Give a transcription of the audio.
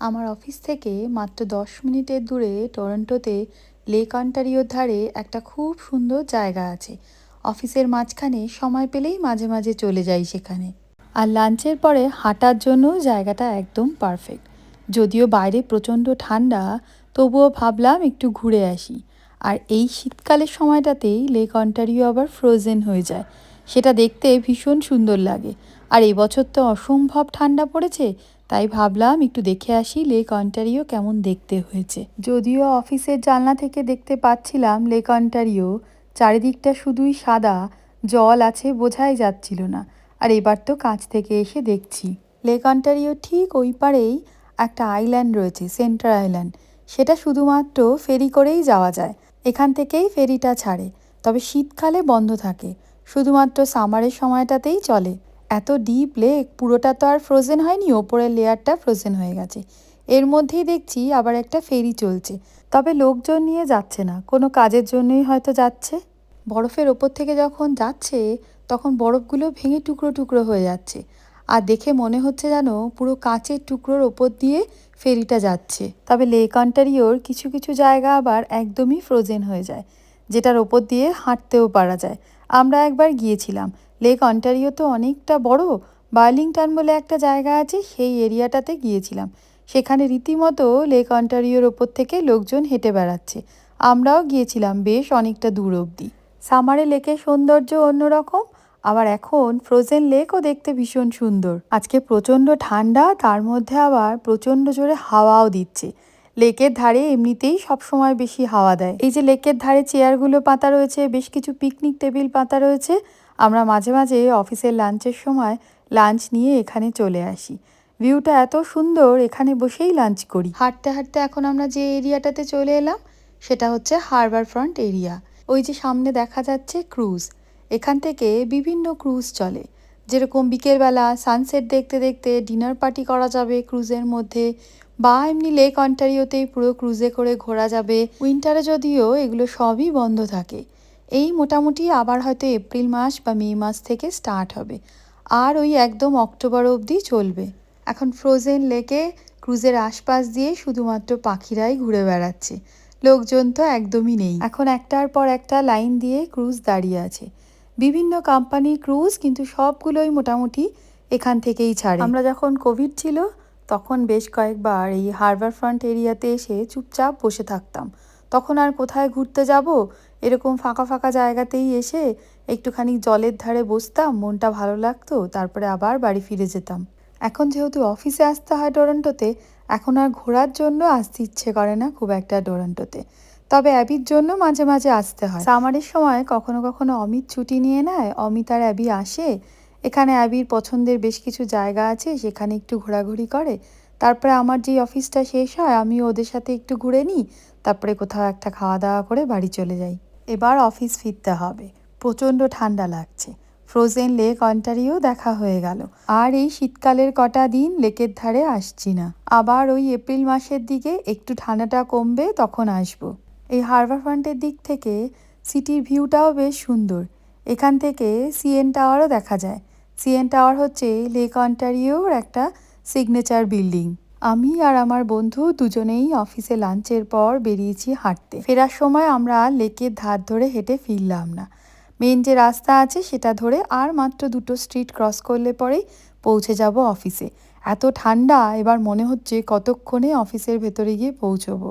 আমার অফিস থেকে মাত্র দশ মিনিটের দূরে টরন্টোতে লেক অন্টারিওর ধারে একটা খুব সুন্দর জায়গা আছে। অফিসের মাঝখানে সময় পেলেই মাঝে মাঝে চলে যাই সেখানে। আর লাঞ্চের পরে হাঁটার জন্য জায়গাটা একদম পারফেক্ট। যদিও বাইরে প্রচণ্ড ঠান্ডা, তবুও ভাবলাম একটু ঘুরে আসি। আর এই শীতকালের সময়টাতেই লেক অন্টারিও আবার ফ্রোজেন হয়ে যায়। সেটা দেখতে ভীষণ সুন্দর লাগে। আর এবছর তো অসম্ভব ঠান্ডা পড়েছে, তাই ভাবলাম একটু দেখে আসি লেক অন্টারিও কেমন দেখতে হয়েছে। যদিও অফিসের জানলা থেকে দেখতে পাচ্ছিলাম লেক অন্টারিও চারিদিকটা শুধুই সাদা, জল আছে বোঝাই যাচ্ছিল না। আর এবার তো কাছ থেকে এসে দেখছি। লেক অন্টারিও ঠিক ওই পারেই একটা আইল্যান্ড রয়েছে সেন্টার আইল্যান্ড। সেটা শুধুমাত্র ফেরি করেই যাওয়া যায়। এখান থেকেই ফেরিটা ছাড়ে, তবে শীতকালে বন্ধ থাকে। শুধুমাত্র সামারের সময়টাতেই চলে। এত ডিপ লেক পুরোটা তো আর ফ্রোজেন হয়নি, ওপরের লেয়ারটা ফ্রোজেন হয়ে গেছে। এর মধ্যেই দেখছি আবার একটা ফেরি চলছে। তবে লোকজন নিয়ে যাচ্ছে না, কোনো কাজের জন্যই হয়তো যাচ্ছে। বরফের ওপর থেকে যখন যাচ্ছে, তখন বরফগুলো ভেঙে টুকরো টুকরো হয়ে যাচ্ছে। আর দেখে মনে হচ্ছে যেন পুরো কাঁচের টুকরোর ওপর দিয়ে ফেরিটা যাচ্ছে। তবে লেক অন্টারিওর কিছু কিছু জায়গা আবার একদমই ফ্রোজেন হয়ে যায়, যেটার ওপর দিয়ে হাঁটতেও পারা যায়। আমরা একবার গিয়েছিলাম। লেক অন্টারিও তো অনেকটা বড়, বার্লিংটন বলে একটা জায়গা আছে, সেই এরিয়াটাতে গিয়েছিলাম। সেখানে রীতিমতো লেক অন্টারিওর ওপর থেকে লোকজন হেঁটে বেড়াচ্ছে। আমরাও গিয়েছিলাম বেশ অনেকটা দূর অবধি। সামারে লেকের সৌন্দর্য অন্যরকম, আবার এখন ফ্রোজেন লেকও দেখতে ভীষণ সুন্দর। আজকে প্রচণ্ড ঠান্ডা, তার মধ্যে আবার প্রচণ্ড জোরে হাওয়াও দিচ্ছে। লেকের ধারে এমনিতেই সব সময় বেশি হাওয়া দেয়। এই যে লেকের ধারে চেয়ারগুলো পাতা রয়েছে, বেশ কিছু পিকনিক টেবিল পাতা রয়েছে। আমরা মাঝে মাঝে অফিসের লাঞ্চের সময় লাঞ্চ নিয়ে এখানে চলে আসি। ভিউটা এত সুন্দর, এখানে বসেই লাঞ্চ করি। হাঁটতে হাঁটতে এখন আমরা যে এরিয়াটাতে চলে এলাম, সেটা হচ্ছে হারবার ফ্রন্ট এরিয়া ওই যে সামনে দেখা যাচ্ছে ক্রুজ এখান থেকে বিভিন্ন ক্রুজ চলে। যেরকম বিকেলবেলা সানসেট দেখতে দেখতে ডিনার পার্টি করা যাবে ক্রুজের মধ্যে বা এমনি লেক অন্টারিওতেই পুরো ক্রুজে করে ঘোরা যাবে। উইন্টারে যদিও এগুলো সবই বন্ধ থাকে। এই মোটামুটি আবার হয়তো এপ্রিল মাস বা মে মাস থেকে স্টার্ট হবে। আর ওই একদম অক্টোবর অবধি চলবে। এখন ফ্রোজেন লেকে ক্রুজের আশপাশ দিয়ে শুধুমাত্র পাখিরাই ঘুরে বেড়াচ্ছে। লোকজন তো একদমই নেই। এখন একটার পর একটা লাইন দিয়ে ক্রুজ দাঁড়িয়ে আছে। বিভিন্ন কোম্পানির ক্রুজ কিন্তু সবগুলোই মোটামুটি এখান থেকেই ছাড়ে। আমরা যখন কোভিড ছিল তখন বেশ কয়েকবার এই হারবার ফ্রন্ট এরিয়াতে এসে চুপচাপ বসে থাকতাম। তখন আর কোথায় ঘুরতে যাব? এরকম ফাঁকা ফাঁকা জায়গাতেই এসে একটুখানি জলের ধারে বসতাম, মনটা ভালো লাগতো, তারপরে আবার বাড়ি ফিরে যেতাম। এখন যেহেতু অফিসে আসতে হয় টরন্টোতে, এখন আর ঘোরার জন্য আসতে ইচ্ছে করে না খুব একটা টরন্টোতে। তবে অ্যাবির জন্য মাঝে মাঝে আসতে হয়। সামারের সময় কখনো কখনো অমিত ছুটি নিয়ে নেয়, অমিত আর অ্যাবি আসে এখানে অ্যাবির পছন্দের বেশ কিছু জায়গা আছে, সেখানে একটু ঘোরাঘুরি করে। তারপরে আমার যেই অফিসটা শেষ হয় আমি ওদের সাথে একটু ঘুরে নিই। তারপরে কোথাও একটা খাওয়া দাওয়া করে বাড়ি চলে যাই। এবার অফিস ফিরতে হবে। প্রচণ্ড ঠান্ডা লাগছে। ফ্রোজেন লেক অন্টারিও দেখা হয়ে গেল। আর এই শীতকালের কটা দিন লেকের ধারে আসছি না। আবার ওই এপ্রিল মাসের দিকে একটু ঠান্ডাটা কমবে, তখন আসব। এই হারবার ফ্রন্টের দিক থেকে সিটির ভিউটাও বেশ সুন্দর। এখান থেকে সিএন টাওয়ারও দেখা যায়। সিএন টাওয়ার হচ্ছে লেক অন্টারিওর একটা সিগনেচার বিল্ডিং। আমি আর আমার বন্ধু দুজনেই অফিসে লাঞ্চের পর বেরিয়েছি হাঁটতে। ফেরার সময় আমরা লেকের ধার ধরে হেঁটে ফিরলাম না। মেন যে রাস্তা আছে সেটা ধরে আর মাত্র দুটো স্ট্রিট ক্রস করলে পরেই পৌঁছে যাব অফিসে। এত ঠান্ডা, এবার মনে হচ্ছে কতক্ষণে অফিসের ভেতরে গিয়ে পৌঁছবো।